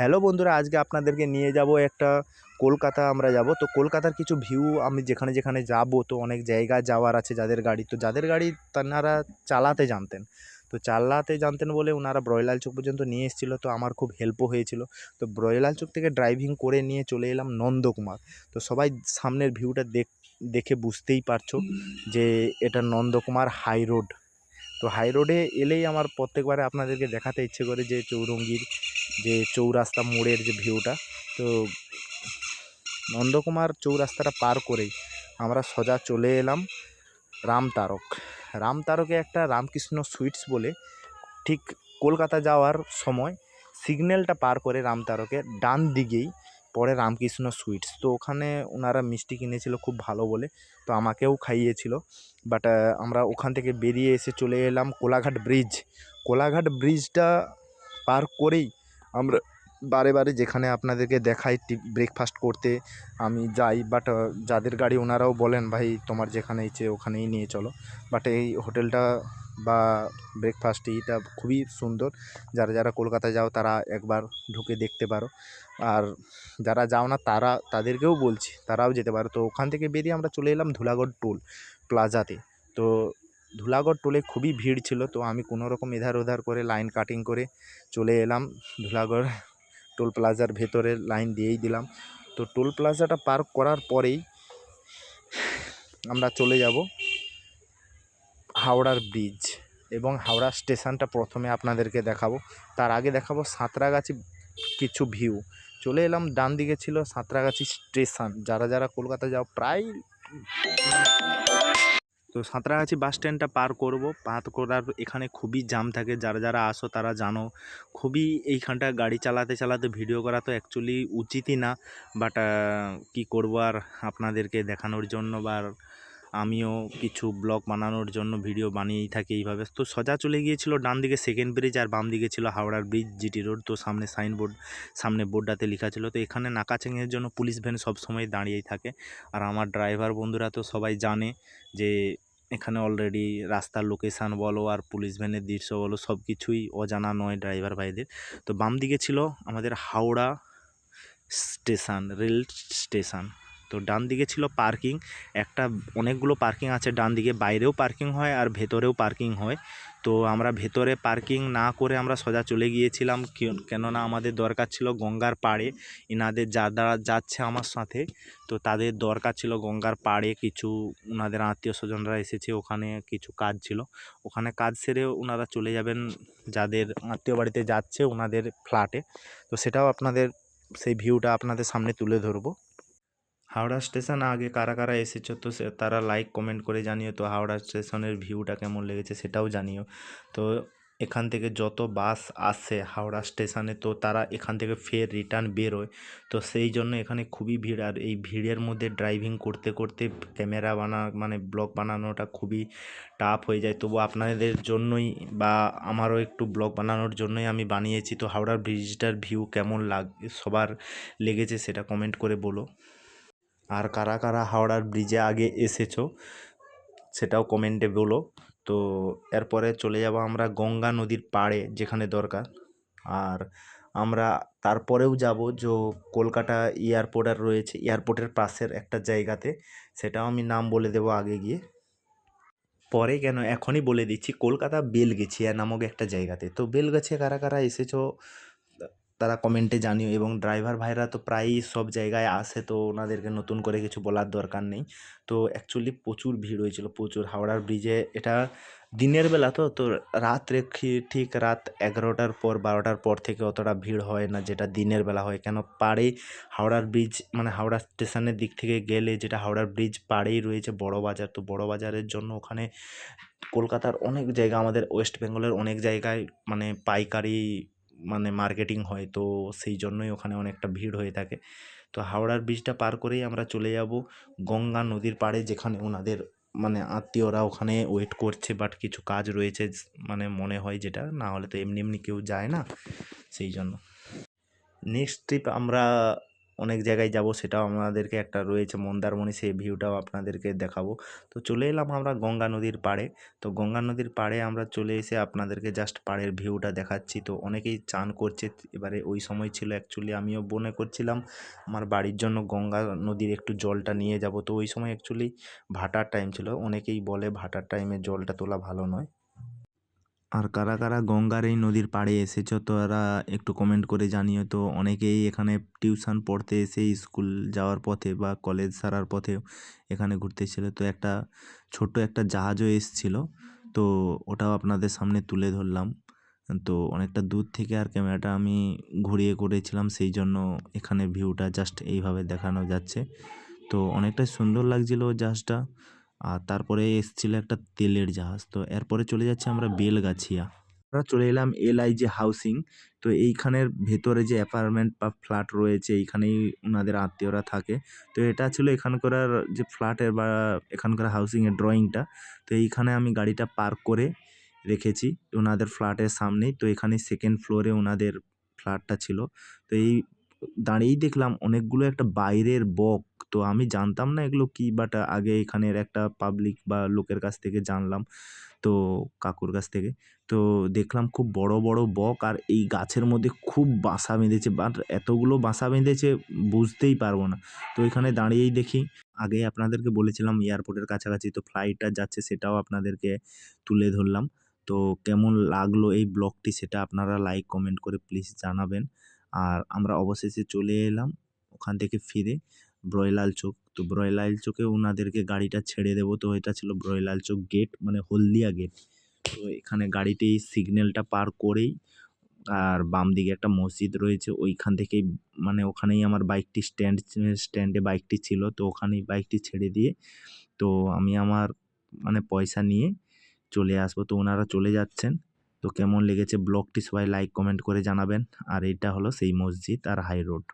Hello বন্ধুরা, আজকে আপনাদেরকে নিয়ে যাব একটা কলকাতা, আমরা যাব। তো কলকাতার কিছু ভিউ আমি যেখানে যেখানে যাব, তো অনেক জায়গা যাওয়ার আছে যাদের গাড়ি। তো যাদের গাড়ি তারা চালাতে জানতেন। তো চালাতে জানতেন বলে ওনারা ব্রয়লাল চোক পর্যন্ত নিয়ে এসেছিল, তো আমার খুব হেল্পও হয়েছিল। তো ব্রয়লাল চোক থেকে ড্রাইভিং করে নিয়ে চলে এলাম নন্দকুমার। তো সবাই সামনের ভিউটা দেখ, দেখে বুঝতেই পারছ যে এটা নন্দকুমার হাই রোড তো হাই রোডে এলেই আমার প্রত্যেকবারে আপনাদেরকে দেখাতে ইচ্ছে করে যে চৌরঙ্গির যে চৌরাস্তা মোড়ের যে ভিউটা, তো নন্দকুমার চৌরাস্তাটা পার করেই আমরা সোজা চলে এলাম রামতারক। রামতারকে একটা রামকৃষ্ণ সুইটস বলে ঠিক কলকাতা যাওয়ার সময় সিগন্যালটা পার করে রামতারকে ডান দিকেই পরে রামকৃষ্ণ সুইটস। তো ওখানে ওনারা মিষ্টি কিনেছিল খুব ভালো বলে, তো আমাকেও খাইয়েছিল। বাট আমরা ওখান থেকে বেরিয়ে এসে চলে এলাম কোলাঘাট ব্রিজ। কোলাঘাট ব্রিজটা পার করেই আমরা বারে বারে যেখানে আপনাদেরকে দেখাই টি ব্রেকফাস্ট করতে, আমি যাই বাট যাদের গাড়ি ওনারাও বলেন, ভাই, তোমার যেখানে ইচ্ছে ওখানেই নিয়ে চলো। বাট এই হোটেলটা বা ব্রেকফাস্ট এইটা খুবই সুন্দর। যারা যারা কলকাতায় যাও, তারা একবার ঢুকে দেখতে পারো। আর যারা যাও না, তারা, তাদেরকেও বলছি, তারাও যেতে পারো। তো ওখান থেকে বেরিয়ে আমরা চলে এলাম ধুলাগড় টোল প্লাজাতে তো ধুলাগড় টোলে খুবই ভিড় ছিল, তো আমি কোনো রকম এধার ওধার করে লাইন কাটিং করে চলে এলাম ধুলাগড় টোল প্লাজার ভেতরে লাইন দিয়েই দিলাম। তো টোল প্লাজাটা পার করার পরেই আমরা চলে যাব হাওড়ার ব্রিজ এবং হাওড়া স্টেশনটা প্রথমে আপনাদেরকে দেখাবো। তার আগে দেখাবো সাঁতরাগাছি কিছু ভিউ। চলে এলাম, ডান দিকে ছিল সাঁতরাগাছি স্টেশন। যারা যারা কলকাতা যাও, প্রায় তো সাঁতরাগাছি বাস স্ট্যান্ডটা পার করব। পার করার এখানে খুবই জ্যাম থাকে। যারা যারা আসো তারা জানো, খুবই এইখানটা গাড়ি চালাতে চালাতে ভিডিও করা তো অ্যাকচুয়ালি উচিতই না। বাট কী করব আর আপনাদেরকে দেখানোর জন্য বা আমিও কিছু ব্লগ বানানোর জন্য ভিডিও বানিয়েই থাকি এইভাবে। তো সোজা চলে গিয়েছিল ডান দিকে সেকেন্ড ব্রিজ আর বাম দিকে ছিল হাওড়ার ব্রিজ জিটি রোড তো সামনে সাইনবোর্ড সামনে বোর্ডটাতে লেখা ছিল। তো এখানে নাকাচেংয়ের জন্য পুলিশ ভ্যান সবসময় দাঁড়িয়েই থাকে। আর আমার ড্রাইভার বন্ধুরা তো সবাই জানে যে এখানে অলরেডি রাস্তার লোকেশান বলো আর পুলিশ ভ্যানের দৃশ্য বলো সব কিছুই অজানা নয় ড্রাইভার ভাইদের। তো বাম দিকে ছিল আমাদের হাওড়া স্টেশন রেল স্টেশন তো ডান দিকে ছিল পার্কিং। একটা অনেকগুলো পার্কিং আছে, ডান দিকে বাইরেও পার্কিং হয় আর ভেতরেও পার্কিং হয়। তো আমরা ভেতরে পার্কিং না করে আমরা সোজা চলে গিয়েছিলাম, কেন- কেননা আমাদের দরকার ছিল গঙ্গার পাড়ে। এনাদের যারা যাচ্ছে আমার সাথে, তো তাদের দরকার ছিল গঙ্গার পাড়ে। কিছু ওনাদের আত্মীয় স্বজনরা এসেছে, ওখানে কিছু কাজ ছিল। ওখানে কাজ সেরে ওনারা চলে যাবেন, যাদের আত্মীয় বাড়িতে যাচ্ছে ওনাদের ফ্ল্যাটে তো সেটাও আপনাদের, সেই ভিউটা আপনাদের সামনে তুলে ধরবো। হাওড়া স্টেশন আগে কারা কারা এসেছ? তো তারা লাইক কমেন্ট করে জানিও তো হাওড়া স্টেশনের ভিউটা কেমন লেগেছে সেটাও জানিও। তো এখান থেকে যত বাস আসে হাওড়া স্টেশনে তো তারা এখান থেকে ফের রিটার্ন বেরোয়। তো সেই জন্য এখানে খুবই ভিড়। আর এই ভিড়ের মধ্যে ড্রাইভিং করতে করতে ক্যামেরা বানা মানে ব্লগ বানানোটা খুবই টাফ হয়ে যায়। তবু আপনাদের জন্যই বা আমারও একটু ব্লগ বানানোর জন্যই আমি বানিয়েছি। তো হাওড়ার ব্রিজটার ভিউ কেমন লাগ, সবার লেগেছে সেটা কমেন্ট করে বলো। আর কারা কারা হাওড়ার ব্রিজে আগে এসেছ, সেটাও কমেন্টে বলো। তো এরপরে চলে যাব আমরা গঙ্গা নদীর পাড়ে, যেখানে দরকার। আর আমরা তারপরেও যাব যে কলকাতা এয়ারপোর্ট আর রয়েছে এয়ারপোর্টের পাশের একটা জায়গাতে, সেটাও আমি নাম বলে দেবো আগে গিয়ে। পরে কেন, এখনই বলে দিচ্ছি, কলকাতা বেলগেছিয়া নামক একটা জায়গাতে। তো বেলগাছিয়া কারা কারা এসেছ তারা কমেন্টে জানিও এবং ড্রাইভার ভাইরা তো প্রায়ই সব জায়গায় আসে তো ওনাদেরকে নতুন করে কিছু বলার দরকার নেই। তো অ্যাকচুয়ালি প্রচুর ভিড় হয়েছিল, প্রচুর হাওড়ার ব্রিজে এটা দিনের বেলা তো তো রাত্রে খি- ঠিক রাত এগারোটার পর, বারোটার পর থেকে অতটা ভিড় হয় না যেটা দিনের বেলা হয়। কেন পাড়ে হাওড়ার ব্রিজ মানে হাওড়া স্টেশনের দিক থেকে গেলে যেটা হাওড়ার ব্রিজ পাড়েই রয়েছে বড় বাজার। তো বড় বাজারের জন্য ওখানে কলকাতার অনেক জায়গা, আমাদের ওয়েস্ট বেঙ্গলের অনেক জায়গায় মানে পাইকারি মানে মার্কেটিং হয়, তো সেই জন্যই ওখানে অনেকটা ভিড় হয়ে থাকে। তো হাওড়ার ব্রিজটা পার করেই আমরা চলে যাব গঙ্গা নদীর পাড়ে, যেখানে ওনাদের মানে আত্মীয়রা ওখানে ওয়েট করছে বাট কিছু কাজ রয়েছে মানে মনে হয় যেটা, না হলে তো এমনি এমনি কেউ যায় না, সেই জন্য। নেক্সট ট্রিপ আমরা অনেক জায়গায় যাব, সেটাও আমাদেরকে একটা রয়েছে মন্দারমণি, সেই ভিউটাও আপনাদেরকে দেখাবো। তো চলে এলাম আমরা গঙ্গা নদীর পাড়ে। তো গঙ্গা নদীর পাড়ে আমরা চলে এসে আপনাদেরকে জাস্ট পাড়ের ভিউটা দেখাচ্ছি। তো অনেকেই চান করছে, এবারে ওই সময় ছিল অ্যাকচুয়ালি আমিও মনে করছিলাম, আমার বাড়ির জন্য গঙ্গা নদীর একটু জলটা নিয়ে যাব। তো ওই সময় অ্যাকচুয়ালি ভাটার টাইম ছিল। অনেকেই বলে ভাটার টাইমে জলটা তোলা ভালো নয়। আর কারা কারা গঙ্গার এই নদীর পাড়ে এসেছ তারা একটু কমেন্ট করে জানিও তো। অনেকেই এখানে টিউশন পড়তে এসে স্কুল যাওয়ার পথে বা কলেজ সারার পথে এখানে ঘুরতে এসেছিল তো একটা ছোট্ট একটা জাহাজও এসছিল। তো ওটাও আপনাদের সামনে তুলে ধরলাম। তো অনেকটা দূর থেকে আর ক্যামেরাটা আমি ঘুরিয়ে করেছিলাম, সেই জন্য এখানে ভিউটা জাস্ট এইভাবে দেখানো যাচ্ছে। তো অনেকটাই সুন্দর লাগছিল জাহাজটা। আর তারপরে এসছিল একটা তেলের জাহাজ। তো এরপরে চলে যাচ্ছে আমরা বেলগাছিয়া। আমরা চলে এলাম এলআইজি হাউসিং। তো এইখানের ভেতরে যে অ্যাপার্টমেন্ট বা ফ্ল্যাট রয়েছে, এইখানেই ওনাদের আত্মীয়রা থাকে। তো এটা ছিল এখানকার যে ফ্ল্যাটের বা এখানকার হাউসিংয়ের ড্রয়িংটা। তো এইখানে আমি গাড়িটা পার্ক করে রেখেছি ওনাদের ফ্ল্যাটের সামনেই। তো এখানে সেকেন্ড ফ্লোরে ওনাদের ফ্ল্যাটটা ছিল। তো এই দাঁড়িয়েই দেখলাম অনেকগুলো একটা বাইরের বক তো আমি জানতাম না এগুলো কী বাট আগে এখানের একটা পাবলিক বা লোকের কাছ থেকে জানলাম, তো কাকুর কাছ থেকে। তো দেখলাম খুব বড় বড় বক আর এই গাছের মধ্যে খুব বাসা বেঁধেছে বাট এতগুলো বাসা বেঁধেছে বুঝতেই পারব না। তো এখানে দাঁড়িয়েই দেখি। আগে আপনাদেরকে বলেছিলাম এয়ারপোর্টের কাছাকাছি, তো ফ্লাইটটা যাচ্ছে সেটাও আপনাদেরকে তুলে ধরলাম। তো কেমন লাগল এই ব্লগটি সেটা আপনারা লাইক কমেন্ট করে প্লিজ জানাবেন। আর আমরা অবশেষে চলে এলাম, ওখান থেকে ফিরে। ব্রয়লাল চোক। তো ব্রয়লাল চোকে ওনাদেরকে গাড়িটা ছেড়ে দেবো। তো এটা ছিল ব্রয়লাল চোক গেট মানে হলদিয়া গেট তো এখানে গাড়িটি সিগন্যালটা পার করেই আর বাম দিকে একটা মসজিদ রয়েছে। ওইখান থেকেই মানে ওখানেই আমার বাইকটি স্ট্যান্ড স্ট্যান্ডে বাইকটি ছিল। তো ওখানেই বাইকটি ছেড়ে দিয়ে, তো আমি আমার মানে পয়সা নিয়ে চলে আসব। তো ওনারা চলে যাচ্ছেন। তো কেমন লেগেছে ব্লগটি সবাই লাইক কমেন্ট করে জানাবেন। আর এটা হলো সেই মসজিদ আর হাই রোড